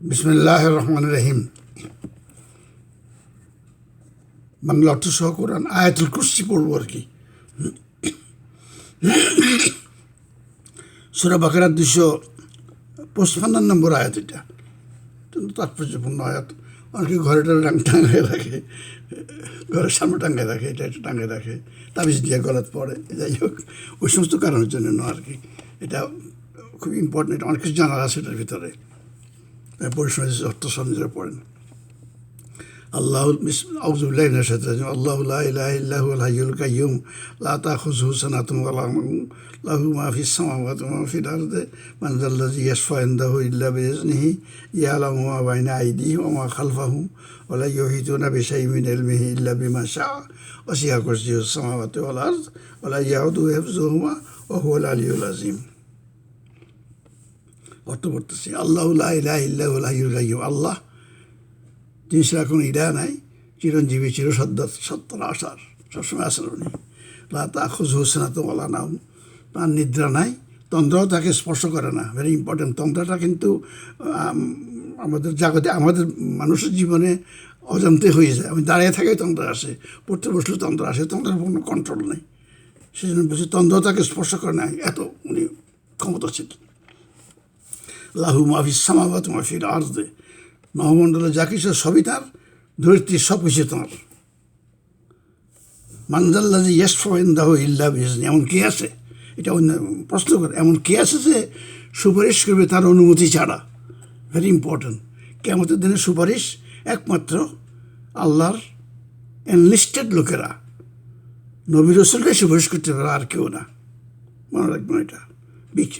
বিসমিল্লাহ রহমান রহিম। বাংলা অর্থ সহ কোরআন, আয়াতুল কুর্সি পড়ব আর কি। সুরা বাকারার দুশো পঁচপান্ন নম্বর আয়াত এটা। তাৎপর্যপূর্ণ আয়াত। অনেকে ঘরে টাং টাঙায় রাখে ঘরের সামনে টাঙ্গায় রাখে এটা একটা টাঙ্গায় রাখে তাবিজ দিয়ে গলাত পড়ে যাই হোক, ওই সমস্ত কারণের জন্য নয় আর কি। এটা খুব ইম্পর্টেন্ট অনেক কিছু জানার আছে এটার ভিতরে। بورشويز اختصر ريبورن الله أعوذ بالله من الشيطان الرجيم. الله لا إله إلا هو الحي القيوم. لا تأخذه سنة ولا نوم له ما في السماوات وما في الأرض. من ذا الذي يشفى عنده إلا بإذنه يعلم ما بين أيديهم وما خلفهم ولا يحيطون بشيء من علمه إلا بما شاء. وسع كرسيه السماوات والأرض ولا يعود حفظهما وهو العلي العظيم. অর্থ পড়তেছি আল্লাহ ইল্লাহু আল্লাহ, তিনি সেটা কোনো ইডা নাই, চিরঞ্জীবী চির সত্তর আসার সবসময় আসেন উনি। লাতা খুজ হোসেনা তো বলা নাম তার নিদ্রা নাই, তন্দ্রাও তাকে স্পর্শ করে না। ভেরি ইম্পর্টেন্ট তন্দ্রাটা কিন্তু আমাদের জাগতে, আমাদের মানুষের জীবনে অজান্তে হয়ে যায়। আমি দাঁড়িয়ে থাকাই তন্দ্রা আসে, পড়তে বসলে তন্দ্রা আসে, তন্দ্রার কোনো কন্ট্রোল নেই। সেই জন্য বলছি তন্দ্র তাকে স্পর্শ করে না। এত উনি ক্ষমতা ছিল লাহু মাফিস সামাবাত মাফির আর্দে। নবমণ্ডলে যা কিছু সবই তার, ধরিত্রী সব কিছু তোমার মানজাল্লা যে ইয়েস ফোয়েন্দাহ ইল্লা এমন কে আছে? এটা অন্য প্রশ্ন করে। এমন কে আছে যে সুপারিশ করবে তার অনুমতি ছাড়া? ভেরি ইম্পর্ট্যান্ট কেমতের দিনে সুপারিশ একমাত্র আল্লাহর এনলিস্টেড লোকেরা। নবী রসুলকে সুপারিশ করতে পারে আর কেউ না। মনে রাখবেন এটা।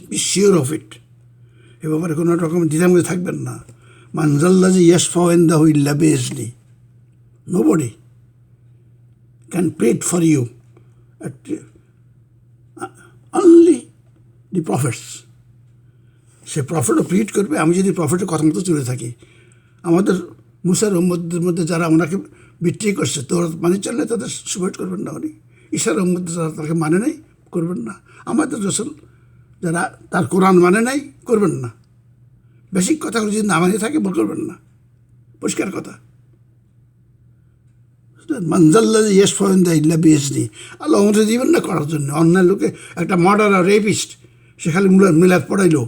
বি শিওর অফ ইট এ ব্যাপারে কোনো রকম দ্বিধামধ্যে থাকবেন না। মানজাল্লাজি ইয়াস ফাওয়েন্দাহু ইল্লা বেজলি no body can pray for you only the profits say প্রফিটও প্রিট করবে, আমি যদি প্রফিটের কথা মতো চলে থাকি। আমাদের মুসার রহমদের মধ্যে যারা ওনাকে বিক্রি করছে, তোর মানে চললে তাদের সুপারিট করবেন না উনি। ঈশার রহমদের যারা তাকে মানে নাই, করবেন না। আমাদের রসুল যারা তার কোরআন মানে নাই, করবেন না। বেশি কথাগুলো যদি না মানিয়ে থাকে, ভুল করবেন না। পরিষ্কার কথা। মানজাল্লা ইয়েস ফয়েন্দা ইল্লা বিএসডি আল্লাহ আমাদের দিবেন না করার জন্য। অন্যান্য লোকে একটা মার্ডার আর রেপিস্ট সে খালি মিলাদ পড়াইলো,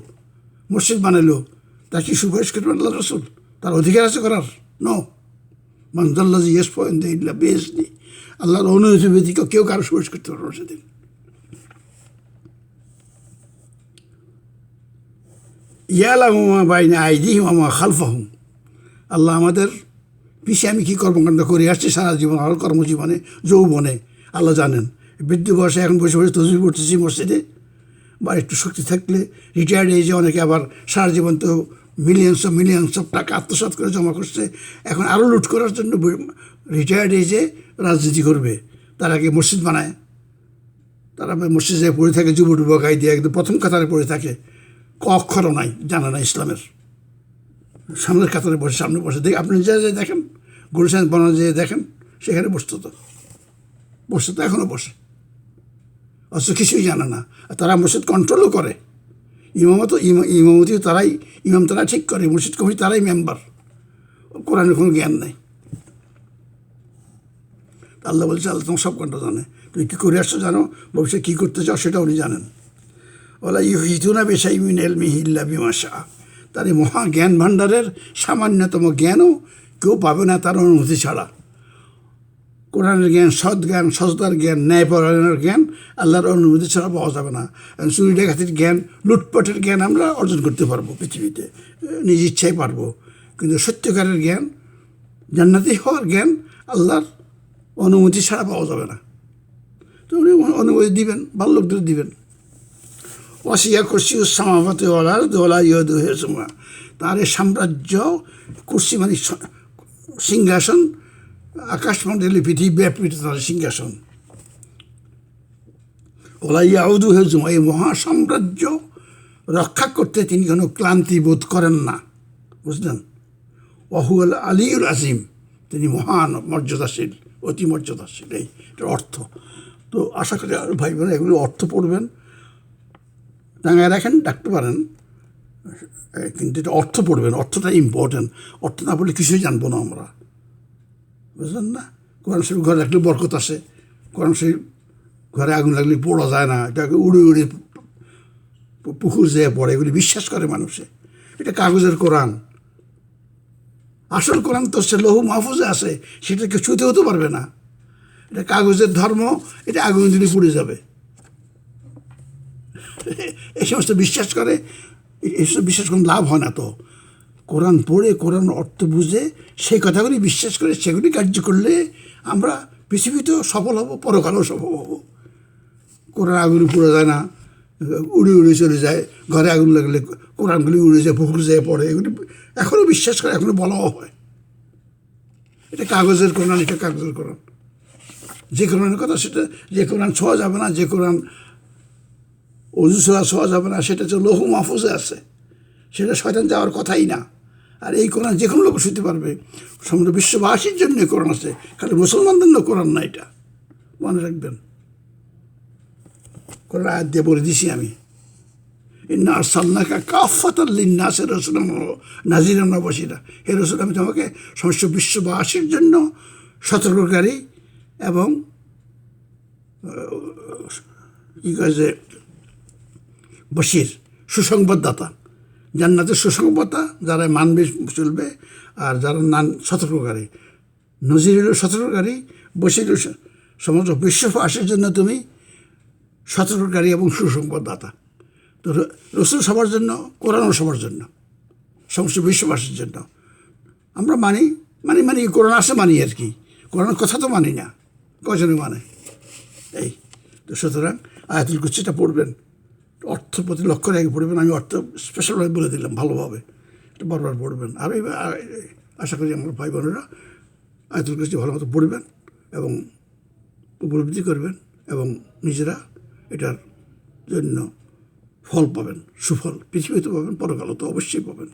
মসজিদ বানাইলো তা কি সুপারিশ করবেন আল্লাহ রসুল? তার অধিকার আছে করার? নো মানজাল্লা ইয়েস ফয়েন্দা ইল্লা বিএসডি আল্লাহর অনুমতি ব্যতীত কেউ কারও সুপারিশ করতে পারবে না সেদিন। ইয়ালামা বাইনা আইদিহিম আমা খালফাহুম। আল্লাহ আমাদের পিছিয়ে আমি কী কর্মকাণ্ড করে? আসছি সারা জীবন, আর কর্মজীবনে, যৌবনে। আল্লাহ জানেন। বৃদ্ধ বয়সে এখন বসে বসে তসবি পড়তেছি মসজিদে। বা একটু শক্তি থাকলে রিটায়ার্ড এজে অনেকে আবার সারা জীবন তো মিলিয়নস অফ মিলিয়নস অফ টাকা আত্মসাত করে জমা করছে। এখন আরও লুট করার জন্য রিটায়ার্ড এজে রাজনীতি করবে। তার আগে মসজিদ বানায়। তারা মসজিদে পড়ে থাকে যুব ডুবকাই দিয়ে একদম প্রথম কাতারে পড়ে থাকে। অক্ষরও নাই, জানা নাই ইসলামের। সামনের কাতারে বসে, সামনে বসে। দেখে, আপনি যা যা দেখেন, গুলশান বানানো যে দেখেন, সেখানে বসতো তো। বসতো তো এখনও বসে। অথচ কিছুই জানে না। আর তারা মসজিদ কন্ট্রোলও করে। ইমামত ইমামতি তারাই, ইমাম তারা ঠিক করে মসজিদ কমিটি তারাই মেম্বার কোরআনের কোনো জ্ঞান নেই। আল্লাহ বলছে, আল্লাহ তোমার সব কন্ট্রোল জানে। তুমি কী করে আসছো জানো? ভবিষ্যৎ কী করতে চাও সেটা উনি জানেন। ওলা ইউহিতুনা বেশাই মিন এলমিহি ইল্লা বিমাশা। তার এই মহা জ্ঞান ভাণ্ডারের সামান্যতম জ্ঞানও কেউ পাবে না তার অনুমতি ছাড়া। কোরআনের জ্ঞান, সৎ জ্ঞান সততার জ্ঞান, ন্যায়পরায়ণের জ্ঞান আল্লাহর অনুমতি ছাড়া পাওয়া যাবে না। চুরি ডাকাতির জ্ঞান, লুটপাটের জ্ঞান আমরা অর্জন করতে পারব পৃথিবীতে। নিজ ইচ্ছাই পারব। কিন্তু সত্যকারের জ্ঞান, জান্নাতি হওয়ার জ্ঞান আল্লাহর অনুমতি ছাড়া পাওয়া যাবে না। তো উনি অনুমতি দিবেন, ভালো লোকদের দিবেন। ওয়াসিয়া কুর্সি সামাভাতে ওলার দোলা ইয়দু হেসমা তার সাম্রাজ্য, কুর্সি মানে সিংহাসন আকাশমণ্ডলী পৃথিবী ব্যাপৃত তার সিংহাসন। ওলা ইয়াউদু হেজুমা এই মহা সাম্রাজ্য রক্ষা করতে তিনি কোনো ক্লান্তি বোধ করেন না। বুঝলেন? ওহুয়াল আলিউল আজিম, তিনি মহান মর্যাদাশীল, অতি মর্যাদাশীল, এই অর্থ। তো আশা করি ভাই বোন এগুলো অর্থ পড়বেন। টাঙায় রাখেন, ডাকতে পারেন। কিন্তু এটা অর্থ পড়বেন অর্থটা ইম্পর্টেন্ট অর্থ না পড়লে কিছুই জানব না আমরা। বুঝলেন না? কোরআন শরীফ ঘরে রাখলে বরকত আসে। কোরআন শরীফ ঘরে আগুন লাগলে পড়া যায় না। এটাকে উড়ে উড়ে পুকুর যেয়ে পড়ে, এগুলি বিশ্বাস করে মানুষে। এটা কাগজের কোরআন। আসল কোরআন তো সে লৌহ মাহফুজে আছে সেটা কেউ ছুঁতে হতে পারবে না। এটা কাগজের ধর্ম, এটা আগুন দিলে পুড়ে যাবে। এই সমস্ত বিশ্বাস করে এসব বিশ্বাস কোনো লাভ হয় না তো। কোরআন পড়ে, কোরআন অর্থ বুঝে, সেই কথাগুলি বিশ্বাস করে, সেগুলি কার্য করলে আমরা পৃথিবীতেও সফল হব, পরকালেও সফল হব। কোরআন আগুন পুড়ে যায় না, উড়ে উড়ে চলে যায়, ঘরে আগুন লাগলে কোরআনগুলি উড়ে যায়, পুকুর যায় পড়ে, এগুলি এখনও বিশ্বাস করে এখনও বলাও হয়। এটা কাগজের কোরআন, এটা কাগজের কোরআন। যে কোরআনের কথা সেটা, যে কোরআন ছোঁয়া যাবে না, যে কোরআন অজু ছোঁয়া ছোঁয়া যাবে না সেটা হচ্ছে লৌহ মাহফুজে আছে সেটা শয়তান যাওয়ার কথাই না আর এই কোরআন যে কোনো লোক শুনতে পারবে সমগ্র বিশ্ববাসীর জন্য কোরআন আছে খালি মুসলমানদের না কোরআন না এটা মনে রাখবেন কোরআন আয়াত দিয়ে বলে দিছি আমি ইন্না আরসালনাকা কাফাতাল্লিন নাসের রসুল নাজিরানা বসিরা হে রসুল আমি তোমাকে সমস্ত বিশ্ববাসীর জন্য সতর্ককারী এবং কি যে বশির, সুসংবাদদাতা। জান্নাতের সুসংবাদদাতা যারা মানবে, চলবে, আর যারা নান সতর্ককারী। নজির হলো সতর্ককারী, বশির সমস্ত বিশ্ববাসীর জন্য তুমি সতর্ককারী এবং সুসংবাদদাতা। তো রসুল সবার জন্য কোরআনও সবার জন্য, সমস্ত বিশ্ববাসীর জন্য। আমরা মানি মানি মানি, কোরআন আসে মানি আর কি। কোরআন কথা তো মানি না। কজনে মানে? এই। তো সুতরাং আয়াতুল কুচ্ছিটা পড়বেন। অর্থ প্রতি লক্ষ্য রেখে পড়বেন, আমি অর্থ স্পেশালভাবে বলে দিলাম, ভালোভাবে। এটা বারবার পড়বেন। আর এই আশা করি আমার ভাই বোনেরা আয়তুল কৃষ্টি ভালো মতো পড়বেন এবং উপলব্ধি করবেন এবং নিজেরা এটার জন্য ফল পাবেন, সুফল পৃথিবীতে পাবেন পরকালে তো অবশ্যই পাবেন।